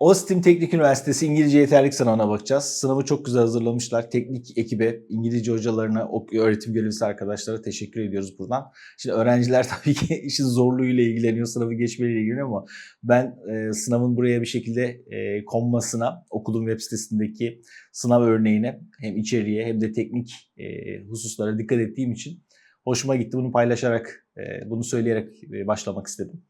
Austin Teknik Üniversitesi İngilizce yeterlik sınavına bakacağız. Sınavı çok güzel hazırlamışlar. Teknik ekibe, İngilizce hocalarına, öğretim görevlisi arkadaşlara teşekkür ediyoruz buradan. Şimdi öğrenciler tabii ki işin zorluğuyla ilgileniyor, sınavı geçmeyle ilgileniyor ama ben e, sınavın buraya bir şekilde e, konmasına, okulun web sitesindeki sınav örneğine hem içeriğe hem de teknik e, hususlara dikkat ettiğim için hoşuma gitti. Bunu paylaşarak, e, bunu söyleyerek e, başlamak istedim.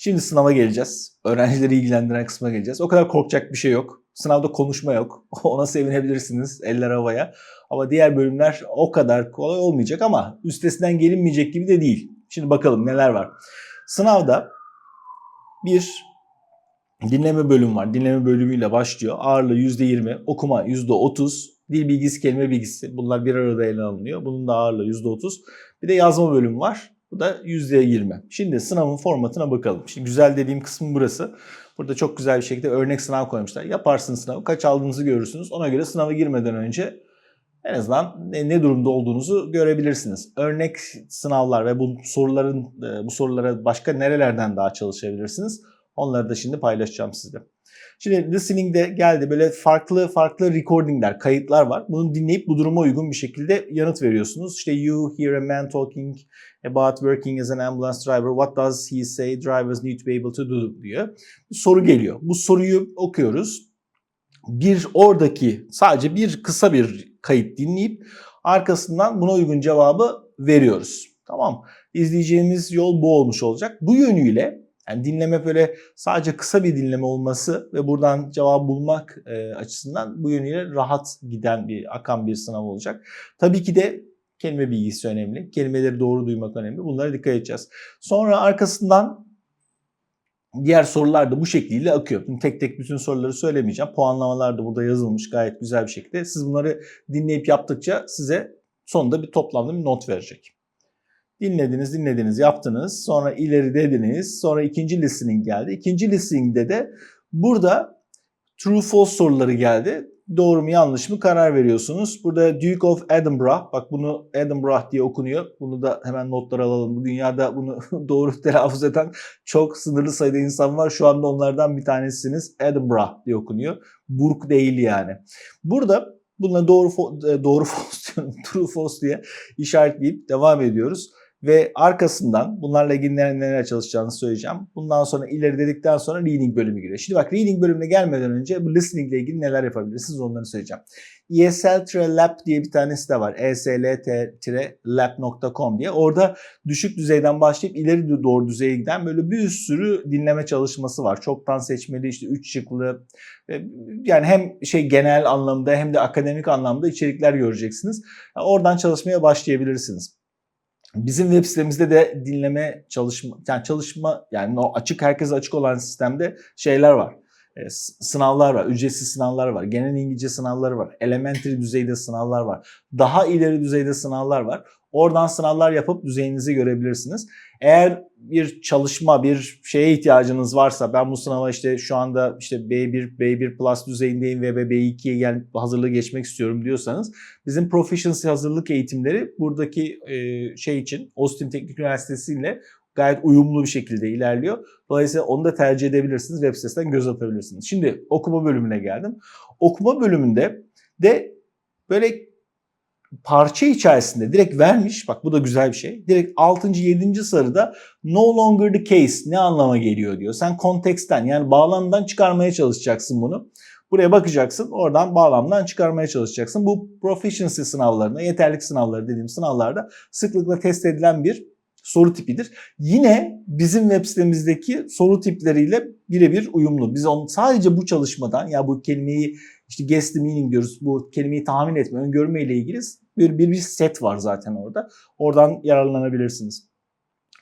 Şimdi sınava geleceğiz. Öğrencileri ilgilendiren kısma geleceğiz. O kadar korkacak bir şey yok. Sınavda konuşma yok. Ona sevinebilirsiniz. Eller havaya. Ama diğer bölümler o kadar kolay olmayacak ama üstesinden gelinmeyecek gibi de değil. Şimdi bakalım neler var. Sınavda bir dinleme bölümü var. Dinleme bölümüyle başlıyor. Ağırlığı %20, okuma %30, dil bilgisi, kelime bilgisi. Bunlar bir arada ele alınıyor. Bunun da ağırlığı %30. Bir de yazma bölümü var. Bu da %20. Şimdi sınavın formatına bakalım. Şimdi güzel dediğim kısmı burası. Burada çok güzel bir şekilde örnek sınav koymuşlar. Yaparsınız sınavı, kaç aldığınızı görürsünüz. Ona göre sınava girmeden önce en azından ne, ne durumda olduğunuzu görebilirsiniz. Örnek sınavlar ve bu soruların e, bu sorulara başka nerelerden daha çalışabilirsiniz? Onları da şimdi paylaşacağım sizle. Şimdi listening'de geldi böyle farklı farklı recordingler, kayıtlar var. Bunu dinleyip bu duruma uygun bir şekilde yanıt veriyorsunuz. İşte you hear a man talking about working as an ambulance driver. What does he say drivers need to be able to do diyor. Soru geliyor. Bu soruyu okuyoruz. Bir oradaki sadece bir kısa bir kayıt dinleyip arkasından buna uygun cevabı veriyoruz. Tamam. İzleyeceğimiz yol bu olmuş olacak. Bu yönüyle yani dinleme böyle sadece kısa bir dinleme olması ve buradan cevap bulmak e, açısından bu yönüyle rahat giden bir akan bir sınav olacak. Tabii ki de kelime bilgisi önemli. Kelimeleri doğru duymak önemli. Bunlara dikkat edeceğiz. Sonra arkasından diğer sorular da bu şekliyle akıyor. Şimdi tek tek bütün soruları söylemeyeceğim. Puanlamalar da burada yazılmış gayet güzel bir şekilde. Siz bunları dinleyip yaptıkça size sonunda bir toplamda bir not verecek. Dinlediniz, dinlediniz, yaptınız. Sonra ileri dediniz. Sonra ikinci listening geldi. İkinci listening'de de burada true false soruları geldi. Doğru mu yanlış mı karar veriyorsunuz. Burada Duke of Edinburgh, bak bunu Edinburgh diye okunuyor. Bunu da hemen notlara alalım. Bu dünyada bunu doğru telaffuz eden çok sınırlı sayıda insan var. Şu anda onlardan bir tanesiniz. Edinburgh diye okunuyor. Burg değil yani. Burada bununla doğru fo- doğru false diyorum, true false diye işaretleyip devam ediyoruz. Ve arkasından bunlarla ilgili neler, çalışacağını söyleyeceğim. Bundan sonra ileri dedikten sonra reading bölümü giriyor. Şimdi bak reading bölümüne gelmeden önce bu listening ile ilgili neler yapabilirsiniz onları söyleyeceğim. ESL-Lab diye bir tanesi de var. Esl-lab.com diye. Orada düşük düzeyden başlayıp ileri doğru düzeye giden böyle bir sürü dinleme çalışması var. Çoktan seçmeli işte 3 şıklı e, yani hem şey genel anlamda hem de akademik anlamda içerikler göreceksiniz. Oradan çalışmaya başlayabilirsiniz. Bizim web sitemizde de dinleme çalışma yani çalışma yani o açık herkese açık olan sistemde şeyler var. E, sınavlar var, ücretsiz sınavlar var, genel İngilizce sınavları var, elementary düzeyde sınavlar var, daha ileri düzeyde sınavlar var. Oradan sınavlar yapıp düzeyinizi görebilirsiniz. Eğer bir çalışma, bir şeye ihtiyacınız varsa ben bu sınava işte şu anda işte B1, B1 Plus düzeyindeyim ve B2'ye gel hazırlığı geçmek istiyorum diyorsanız bizim proficiency hazırlık eğitimleri buradaki e, şey için Austin Teknik Üniversitesi ile gayet uyumlu bir şekilde ilerliyor. Dolayısıyla onu da tercih edebilirsiniz. Web sitesinden göz atabilirsiniz. Şimdi okuma bölümüne geldim. Okuma bölümünde de böyle parça içerisinde direkt vermiş. Bak bu da güzel bir şey. Direkt 6. 7. sarıda no longer the case ne anlama geliyor diyor. Sen konteksten yani bağlamdan çıkarmaya çalışacaksın bunu. Buraya bakacaksın. Oradan bağlamdan çıkarmaya çalışacaksın. Bu proficiency sınavlarında, yeterlik sınavları dediğim sınavlarda sıklıkla test edilen bir soru tipidir. Yine bizim web sitemizdeki soru tipleriyle birebir uyumlu. Biz on, sadece bu çalışmadan ya bu kelimeyi işte guess the meaning diyoruz. Bu kelimeyi tahmin etme, öngörme ile ilgili bir, bir, bir set var zaten orada. Oradan yararlanabilirsiniz.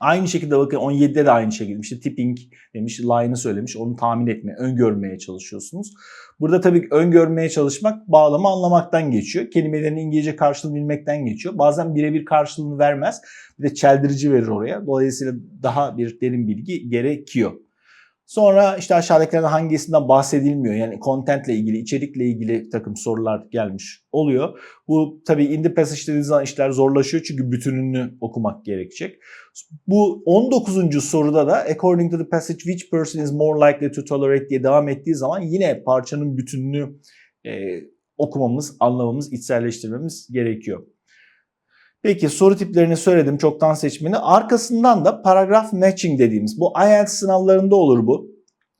Aynı şekilde bakın 17'de de aynı şekilde işte tipping demiş, line'ı söylemiş. Onu tahmin etme, öngörmeye çalışıyorsunuz. Burada tabii öngörmeye çalışmak bağlama anlamaktan geçiyor. Kelimelerin İngilizce karşılığını bilmekten geçiyor. Bazen birebir karşılığını vermez. Bir de çeldirici verir oraya. Dolayısıyla daha bir derin bilgi gerekiyor. Sonra işte aşağıdakilerden hangisinden bahsedilmiyor. Yani content ile ilgili, içerikle ilgili takım sorular gelmiş oluyor. Bu tabii in the passage dediğiniz zaman işler zorlaşıyor çünkü bütününü okumak gerekecek. Bu 19. soruda da according to the passage which person is more likely to tolerate diye devam ettiği zaman yine parçanın bütününü e, okumamız, anlamamız, içselleştirmemiz gerekiyor. Peki soru tiplerini söyledim çoktan seçmeni. Arkasından da paragraf matching dediğimiz bu IELTS sınavlarında olur bu.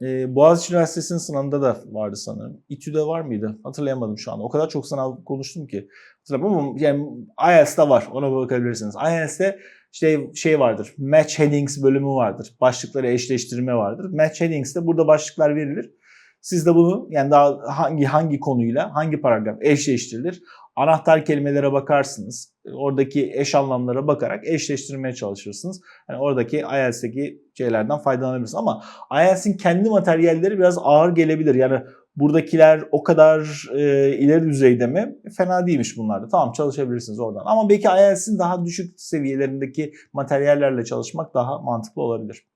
Ee, Boğaziçi Üniversitesi'nin sınavında da vardı sanırım. İTÜ'de var mıydı? Hatırlayamadım şu anda. O kadar çok sınav konuştum ki. Hatırlamıyorum ama yani IELTS'da var. Ona bakabilirsiniz. IELTS'te işte şey vardır. Match headings bölümü vardır. Başlıkları eşleştirme vardır. Match headings'te burada başlıklar verilir. Siz de bunu yani daha hangi hangi konuyla hangi paragraf eşleştirilir? Anahtar kelimelere bakarsınız. Oradaki eş anlamlara bakarak eşleştirmeye çalışırsınız. Yani oradaki IELTS'teki şeylerden faydalanabilirsiniz. Ama IELTS'in kendi materyalleri biraz ağır gelebilir. Yani buradakiler o kadar e, ileri düzeyde mi? Fena değilmiş bunlar da. Tamam çalışabilirsiniz oradan. Ama belki IELTS'in daha düşük seviyelerindeki materyallerle çalışmak daha mantıklı olabilir.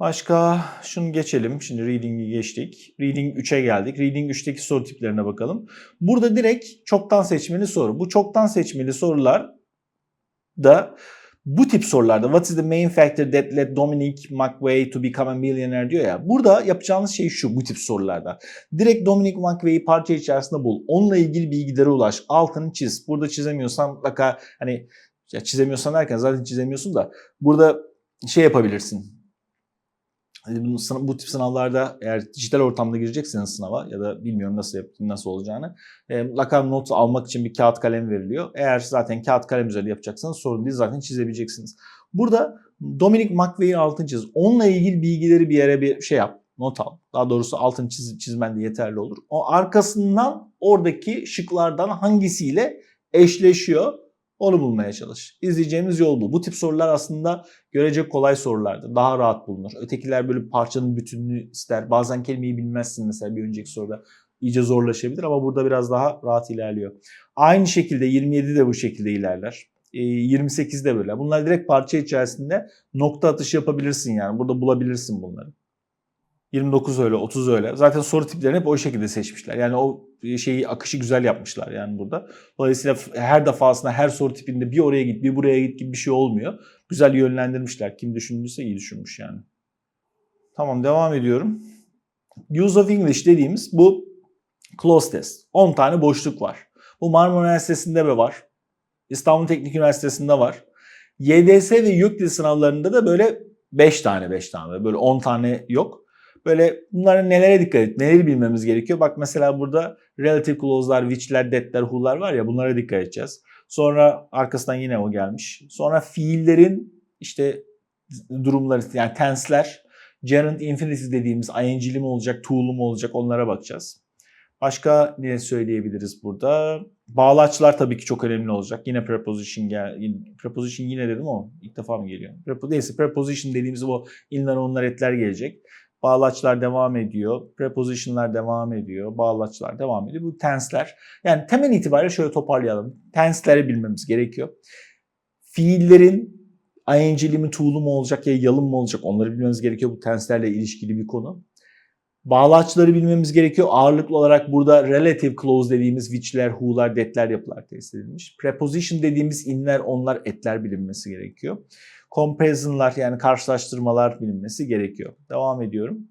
Başka şunu geçelim. Şimdi reading'i geçtik. Reading 3'e geldik. Reading 3'teki soru tiplerine bakalım. Burada direkt çoktan seçmeli soru. Bu çoktan seçmeli sorular da bu tip sorularda what is the main factor that led Dominic McVeigh to become a millionaire diyor ya. Burada yapacağınız şey şu bu tip sorularda. Direkt Dominic McVeigh'i parça içerisinde bul. Onunla ilgili bilgilere ulaş. Altını çiz. Burada çizemiyorsan mutlaka hani ya çizemiyorsan derken zaten çizemiyorsun da burada şey yapabilirsin bu tip sınavlarda eğer dijital ortamda girecekseniz sınava ya da bilmiyorum nasıl nasıl olacağını e, mutlaka not almak için bir kağıt kalem veriliyor. Eğer zaten kağıt kalem üzerinde yapacaksanız sorun değil zaten çizebileceksiniz. Burada Dominic McVeigh'in altını çiz. Onunla ilgili bilgileri bir yere bir şey yap. Not al. Daha doğrusu altını çiz, çizmen de yeterli olur. O arkasından oradaki şıklardan hangisiyle eşleşiyor onu bulmaya çalış. İzleyeceğimiz yol bu. Bu tip sorular aslında görecek kolay sorulardır. Daha rahat bulunur. Ötekiler böyle parçanın bütününü ister. Bazen kelimeyi bilmezsin mesela bir önceki soruda. iyice zorlaşabilir ama burada biraz daha rahat ilerliyor. Aynı şekilde 27 de bu şekilde ilerler. 28 de böyle. Bunlar direkt parça içerisinde nokta atışı yapabilirsin yani. Burada bulabilirsin bunları. 29 öyle, 30 öyle. Zaten soru tiplerini hep o şekilde seçmişler. Yani o şeyi akışı güzel yapmışlar yani burada. Dolayısıyla her defasında her soru tipinde bir oraya git, bir buraya git gibi bir şey olmuyor. Güzel yönlendirmişler. Kim düşündüyse iyi düşünmüş yani. Tamam devam ediyorum. Use of English dediğimiz bu close test. 10 tane boşluk var. Bu Marmara Üniversitesi'nde de var. İstanbul Teknik Üniversitesi'nde var. YDS ve YÖKDİL sınavlarında da böyle 5 tane 5 tane böyle 10 tane yok. Böyle bunların nelere dikkat et, neleri bilmemiz gerekiyor? Bak mesela burada relative clause'lar, which'ler, that'ler, who'lar var ya bunlara dikkat edeceğiz. Sonra arkasından yine o gelmiş. Sonra fiillerin işte durumları yani tense'ler, gerund infinitive dediğimiz ing'li mi olacak, to'lu mu olacak onlara bakacağız. Başka ne söyleyebiliriz burada? Bağlaçlar tabii ki çok önemli olacak. Yine preposition gel preposition yine dedim ama ilk defa mı geliyor? Prepo neyse preposition dediğimiz bu inler onlar etler gelecek. Bağlaçlar devam ediyor. Preposition'lar devam ediyor. Bağlaçlar devam ediyor. Bu tense'ler. Yani temel itibariyle şöyle toparlayalım. Tense'leri bilmemiz gerekiyor. Fiillerin ing'li mi, to'lu mu olacak ya yalın mı olacak onları bilmemiz gerekiyor. Bu tense'lerle ilişkili bir konu. Bağlaçları bilmemiz gerekiyor. Ağırlıklı olarak burada relative clause dediğimiz which'ler, who'lar, that'ler yapılar test edilmiş. Preposition dediğimiz inler, onlar, etler bilinmesi gerekiyor comparison'lar yani karşılaştırmalar bilinmesi gerekiyor. Devam ediyorum.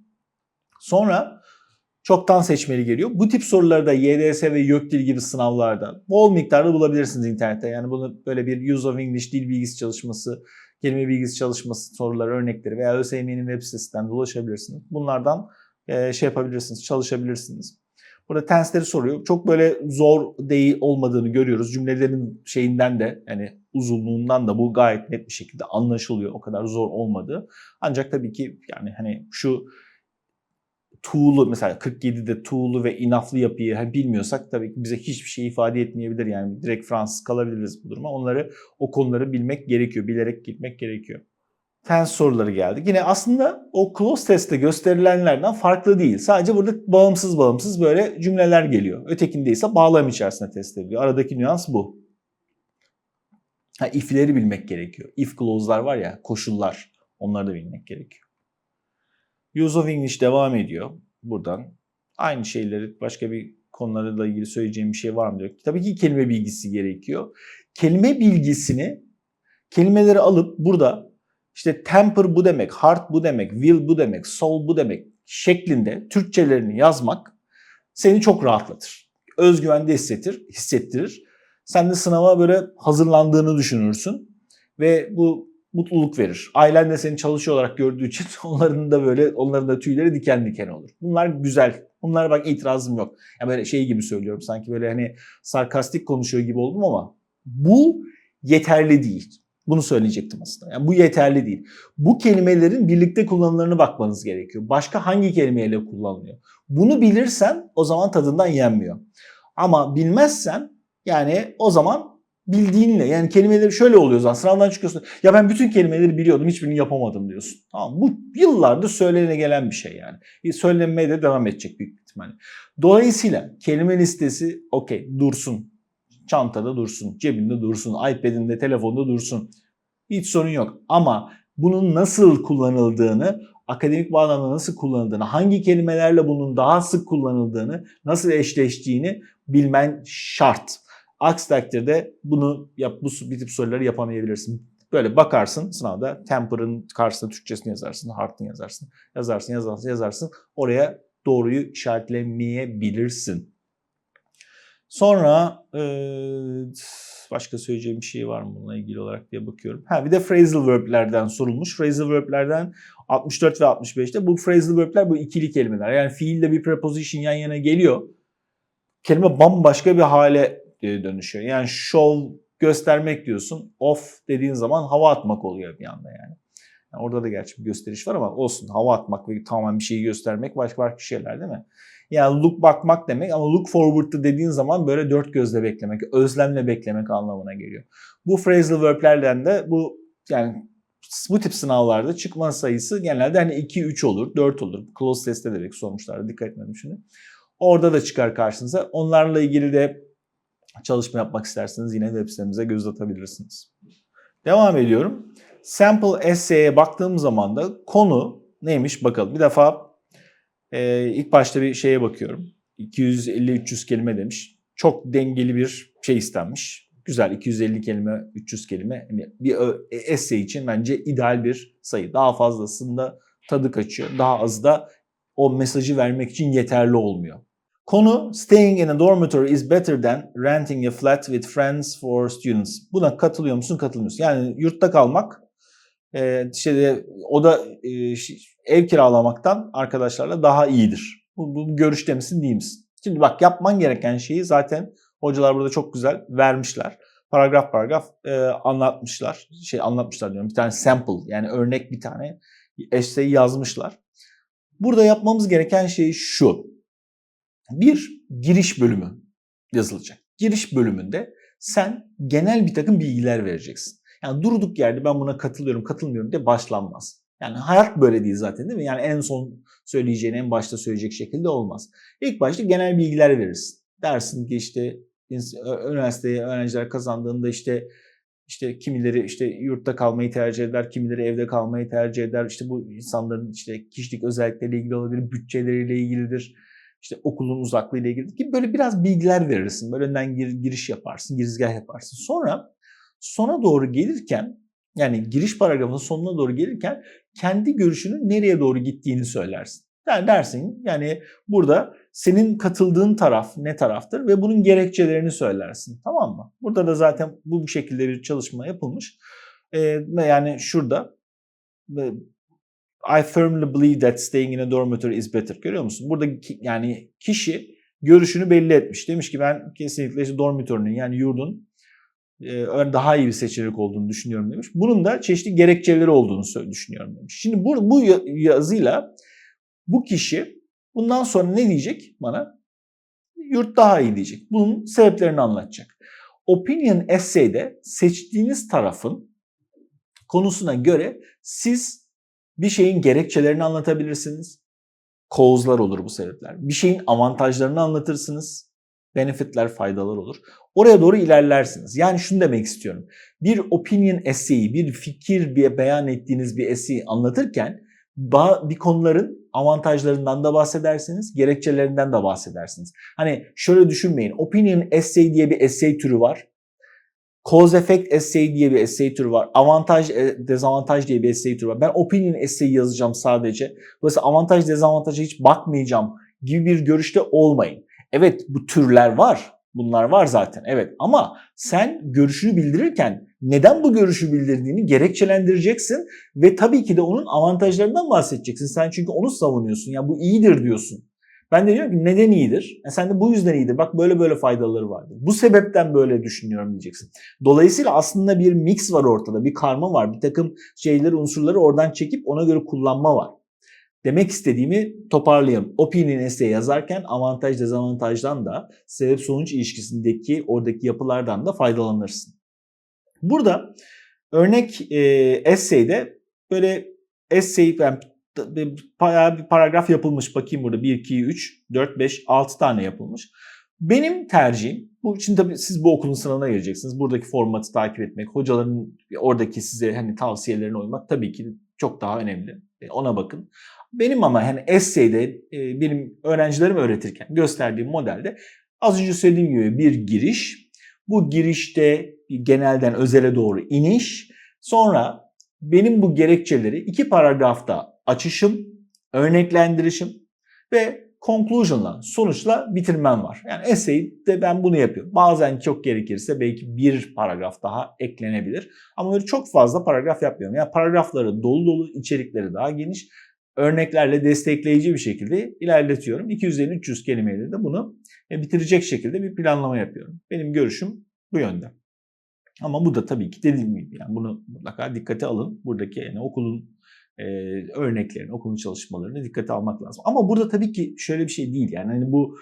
Sonra çoktan seçmeli geliyor. Bu tip soruları da YDS ve YÖKDİL gibi sınavlarda bol miktarda bulabilirsiniz internette. Yani bunu böyle bir Use of English dil bilgisi çalışması, kelime bilgisi çalışması soruları, örnekleri veya ÖSYM'nin web sitesinden ulaşabilirsiniz. Bunlardan şey yapabilirsiniz, çalışabilirsiniz. Burada tense'leri soruyor. Çok böyle zor değil olmadığını görüyoruz. Cümlelerin şeyinden de yani uzunluğundan da bu gayet net bir şekilde anlaşılıyor. O kadar zor olmadı. Ancak tabii ki yani hani şu tool'u mesela 47'de tool'u ve enough'lı yapıyı hani bilmiyorsak tabii ki bize hiçbir şey ifade etmeyebilir. Yani direkt Fransız kalabiliriz bu duruma. Onları o konuları bilmek gerekiyor. Bilerek gitmek gerekiyor tense soruları geldi. Yine aslında o close testte gösterilenlerden farklı değil. Sadece burada bağımsız bağımsız böyle cümleler geliyor. Ötekinde ise bağlam içerisinde test ediliyor. Aradaki nüans bu. Ha, if'leri bilmek gerekiyor. If clause'lar var ya, koşullar. Onları da bilmek gerekiyor. Use of English devam ediyor buradan. Aynı şeyleri başka bir konularla ilgili söyleyeceğim bir şey var mı diyor. Tabii ki kelime bilgisi gerekiyor. Kelime bilgisini kelimeleri alıp burada işte temper bu demek, heart bu demek, will bu demek, soul bu demek şeklinde Türkçelerini yazmak seni çok rahatlatır. Özgüvende hissettir, hissettirir. Sen de sınava böyle hazırlandığını düşünürsün ve bu mutluluk verir. Ailen de seni çalışıyor olarak gördüğü için onların da böyle onların da tüyleri diken diken olur. Bunlar güzel. Bunlara bak itirazım yok. Ya böyle şey gibi söylüyorum sanki böyle hani sarkastik konuşuyor gibi oldum ama bu yeterli değil. Bunu söyleyecektim aslında. Yani bu yeterli değil. Bu kelimelerin birlikte kullanımlarına bakmanız gerekiyor. Başka hangi kelimeyle kullanılıyor? Bunu bilirsen o zaman tadından yenmiyor. Ama bilmezsen yani o zaman bildiğinle yani kelimeleri şöyle oluyor zaten sınavdan çıkıyorsun. Ya ben bütün kelimeleri biliyordum hiçbirini yapamadım diyorsun. Tamam bu yıllardır söylene gelen bir şey yani. E, Söylenmeye de devam edecek büyük ihtimalle. Dolayısıyla kelime listesi okey dursun. Çantada dursun, cebinde dursun, iPad'inde, telefonda dursun. Hiç sorun yok. Ama bunun nasıl kullanıldığını, akademik bağlamda nasıl kullanıldığını, hangi kelimelerle bunun daha sık kullanıldığını, nasıl eşleştiğini bilmen şart. Aksi takdirde bunu yap, bu bir tip soruları yapamayabilirsin. Böyle bakarsın sınavda temper'ın karşısında Türkçesini yazarsın, heart'ın yazarsın, yazarsın, yazarsın, yazarsın. Oraya doğruyu işaretlemeyebilirsin. Sonra e, başka söyleyeceğim bir şey var mı bununla ilgili olarak diye bakıyorum. Ha bir de phrasal verb'lerden sorulmuş. Phrasal verb'lerden 64 ve 65'te bu phrasal verb'ler bu ikili kelimeler. Yani fiille bir preposition yan yana geliyor. Kelime bambaşka bir hale e, dönüşüyor. Yani show göstermek diyorsun. Off dediğin zaman hava atmak oluyor bir anda yani. yani orada da gerçi bir gösteriş var ama olsun. Hava atmak ve tamamen bir şeyi göstermek başka başka şeyler değil mi? Yani look bakmak demek ama look forward'ı dediğin zaman böyle dört gözle beklemek, özlemle beklemek anlamına geliyor. Bu phrasal verb'lerden de bu yani bu tip sınavlarda çıkma sayısı genelde hani 2, 3 olur, 4 olur. Close test'te de belki sormuşlardı. Dikkat etmedim şimdi. Orada da çıkar karşınıza. Onlarla ilgili de çalışma yapmak isterseniz yine web sitemize göz atabilirsiniz. Devam ediyorum. Sample essay'e baktığım zaman da konu neymiş bakalım. Bir defa e, ilk başta bir şeye bakıyorum. 250-300 kelime demiş. Çok dengeli bir şey istenmiş. Güzel 250 kelime, 300 kelime. Yani bir essay için bence ideal bir sayı. Daha fazlasında tadı kaçıyor. Daha az da o mesajı vermek için yeterli olmuyor. Konu staying in a dormitory is better than renting a flat with friends for students. Buna katılıyor musun, katılmıyor musun? Yani yurtta kalmak, e, işte o da e, ev kiralamaktan arkadaşlarla daha iyidir. Bu, bu görüşte misin, değil misin? Şimdi bak yapman gereken şeyi zaten hocalar burada çok güzel vermişler. Paragraf paragraf e, anlatmışlar. Şey anlatmışlar diyorum. Bir tane sample yani örnek bir tane essay yazmışlar. Burada yapmamız gereken şey şu bir giriş bölümü yazılacak. Giriş bölümünde sen genel bir takım bilgiler vereceksin. Yani durduk yerde ben buna katılıyorum, katılmıyorum diye başlanmaz. Yani hayat böyle değil zaten değil mi? Yani en son söyleyeceğin, en başta söyleyecek şekilde olmaz. İlk başta genel bilgiler verirsin. Dersin ki işte üniversiteye öğrenciler kazandığında işte işte kimileri işte yurtta kalmayı tercih eder, kimileri evde kalmayı tercih eder. İşte bu insanların işte kişilik özellikleriyle ilgili olabilir, bütçeleriyle ilgilidir işte okulun uzaklığı ile ilgili gibi böyle biraz bilgiler verirsin. Böyle önden gir, giriş yaparsın, girizgah yaparsın. Sonra sona doğru gelirken yani giriş paragrafının sonuna doğru gelirken kendi görüşünün nereye doğru gittiğini söylersin. Yani dersin yani burada senin katıldığın taraf ne taraftır ve bunun gerekçelerini söylersin. Tamam mı? Burada da zaten bu, bu şekilde bir çalışma yapılmış. Ee, yani şurada I firmly believe that staying in a dormitory is better. Görüyor musun? Burada yani kişi görüşünü belli etmiş. Demiş ki ben kesinlikle işte dormitory'nin yani yurdun daha iyi bir seçenek olduğunu düşünüyorum demiş. Bunun da çeşitli gerekçeleri olduğunu düşünüyorum demiş. Şimdi bu, bu yazıyla bu kişi bundan sonra ne diyecek bana? Yurt daha iyi diyecek. Bunun sebeplerini anlatacak. Opinion essay'de seçtiğiniz tarafın konusuna göre siz bir şeyin gerekçelerini anlatabilirsiniz. Cause'lar olur bu sebepler. Bir şeyin avantajlarını anlatırsınız. Benefitler, faydalar olur. Oraya doğru ilerlersiniz. Yani şunu demek istiyorum. Bir opinion essay'i, bir fikir bir beyan ettiğiniz bir essay'i anlatırken bir konuların avantajlarından da bahsedersiniz, gerekçelerinden de bahsedersiniz. Hani şöyle düşünmeyin. Opinion essay diye bir essay türü var. Cause effect essay diye bir essay türü var. Avantaj, e, dezavantaj diye bir essay türü var. Ben opinion essay yazacağım sadece. Dolayısıyla avantaj, dezavantaja hiç bakmayacağım gibi bir görüşte olmayın. Evet bu türler var. Bunlar var zaten. Evet ama sen görüşünü bildirirken neden bu görüşü bildirdiğini gerekçelendireceksin ve tabii ki de onun avantajlarından bahsedeceksin. Sen çünkü onu savunuyorsun. Ya bu iyidir diyorsun. Ben de diyorum ki neden iyidir? E sen de bu yüzden iyidir. Bak böyle böyle faydaları vardır. Bu sebepten böyle düşünüyorum diyeceksin. Dolayısıyla aslında bir mix var ortada. Bir karma var. Bir takım şeyleri, unsurları oradan çekip ona göre kullanma var. Demek istediğimi toparlayayım. Opinion essay yazarken avantaj dezavantajdan da sebep sonuç ilişkisindeki oradaki yapılardan da faydalanırsın. Burada örnek e, essay'de böyle essay yani bayağı bir paragraf yapılmış. Bakayım burada 1, 2, 3, 4, 5, 6 tane yapılmış. Benim tercihim, bu için tabii siz bu okulun sınavına gireceksiniz. Buradaki formatı takip etmek, hocaların oradaki size hani tavsiyelerine uymak tabii ki çok daha önemli. E, ona bakın. Benim ama hani essay'de e, benim öğrencilerime öğretirken gösterdiğim modelde az önce söylediğim gibi bir giriş. Bu girişte genelden özele doğru iniş. Sonra benim bu gerekçeleri iki paragrafta açışım, örneklendirişim ve conclusion'la, sonuçla bitirmem var. Yani essay'de ben bunu yapıyorum. Bazen çok gerekirse belki bir paragraf daha eklenebilir. Ama böyle çok fazla paragraf yapmıyorum. Yani paragrafları dolu dolu, içerikleri daha geniş, örneklerle destekleyici bir şekilde ilerletiyorum. 250-300 kelimeyle de bunu bitirecek şekilde bir planlama yapıyorum. Benim görüşüm bu yönde. Ama bu da tabii ki dediğim gibi yani bunu mutlaka dikkate alın. Buradaki yani okulun e, örneklerini, okulun çalışmalarını dikkate almak lazım. Ama burada tabii ki şöyle bir şey değil. Yani hani bu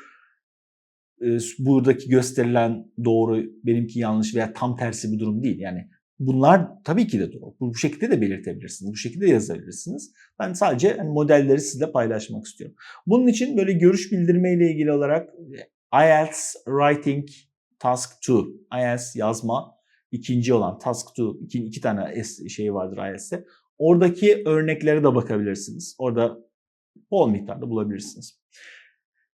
e, buradaki gösterilen doğru, benimki yanlış veya tam tersi bir durum değil. Yani bunlar tabii ki de doğru. Bu, bu şekilde de belirtebilirsiniz. Bu şekilde yazabilirsiniz. Ben sadece hani modelleri sizle paylaşmak istiyorum. Bunun için böyle görüş bildirme ile ilgili olarak IELTS Writing Task 2, IELTS yazma ikinci olan Task 2, iki, iki tane şey vardır IELTS'te. Oradaki örneklere de bakabilirsiniz. Orada bol miktarda bulabilirsiniz.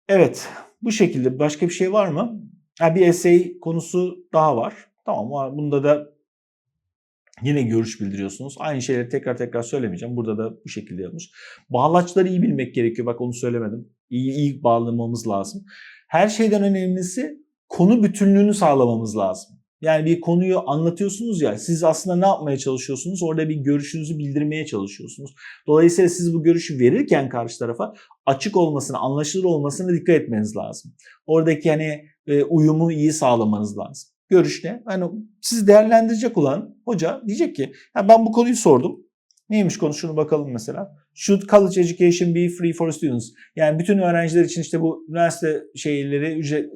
Evet, bu şekilde başka bir şey var mı? Ha, bir essay konusu daha var. Tamam, bunda da yine görüş bildiriyorsunuz. Aynı şeyleri tekrar tekrar söylemeyeceğim. Burada da bu şekilde yapmış. Bağlaçları iyi bilmek gerekiyor. Bak onu söylemedim. İyi, iyi bağlamamız lazım. Her şeyden önemlisi konu bütünlüğünü sağlamamız lazım. Yani bir konuyu anlatıyorsunuz ya siz aslında ne yapmaya çalışıyorsunuz? Orada bir görüşünüzü bildirmeye çalışıyorsunuz. Dolayısıyla siz bu görüşü verirken karşı tarafa açık olmasına, anlaşılır olmasına dikkat etmeniz lazım. Oradaki hani e, uyumu iyi sağlamanız lazım. Görüş ne? Hani sizi değerlendirecek olan hoca diyecek ki ya ben bu konuyu sordum. Neymiş konu şunu bakalım mesela. Should college education be free for students? Yani bütün öğrenciler için işte bu üniversite şeyleri, ücret,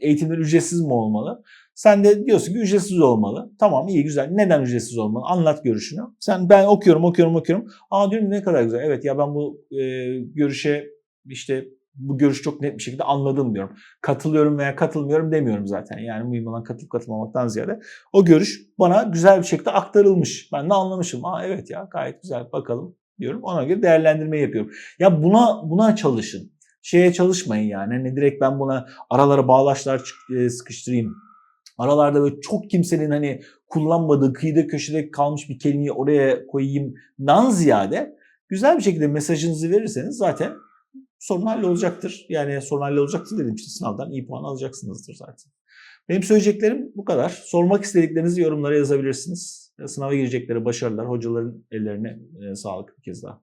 eğitimler ücretsiz mi olmalı? Sen de diyorsun ki ücretsiz olmalı. Tamam iyi güzel. Neden ücretsiz olmalı? Anlat görüşünü. Sen ben okuyorum okuyorum okuyorum. Aa diyorum ne kadar güzel. Evet ya ben bu e, görüşe işte bu görüşü çok net bir şekilde anladım diyorum. Katılıyorum veya katılmıyorum demiyorum zaten. Yani mühim olan katılıp katılmamaktan ziyade o görüş bana güzel bir şekilde aktarılmış. Ben de anlamışım. Aa evet ya gayet güzel bakalım diyorum. Ona göre değerlendirme yapıyorum. Ya buna buna çalışın. Şeye çalışmayın yani. Hani direkt ben buna aralara bağlaçlar sıkıştırayım Aralarda böyle çok kimsenin hani kullanmadığı kıyıda köşede kalmış bir kelimeyi oraya koyayım dan ziyade güzel bir şekilde mesajınızı verirseniz zaten sorun hallolacaktır. Yani sorun hallolacaktır dedim işte sınavdan iyi puan alacaksınızdır zaten. Benim söyleyeceklerim bu kadar. Sormak istediklerinizi yorumlara yazabilirsiniz. Sınava girecekleri başarılar, hocaların ellerine sağlık bir kez daha.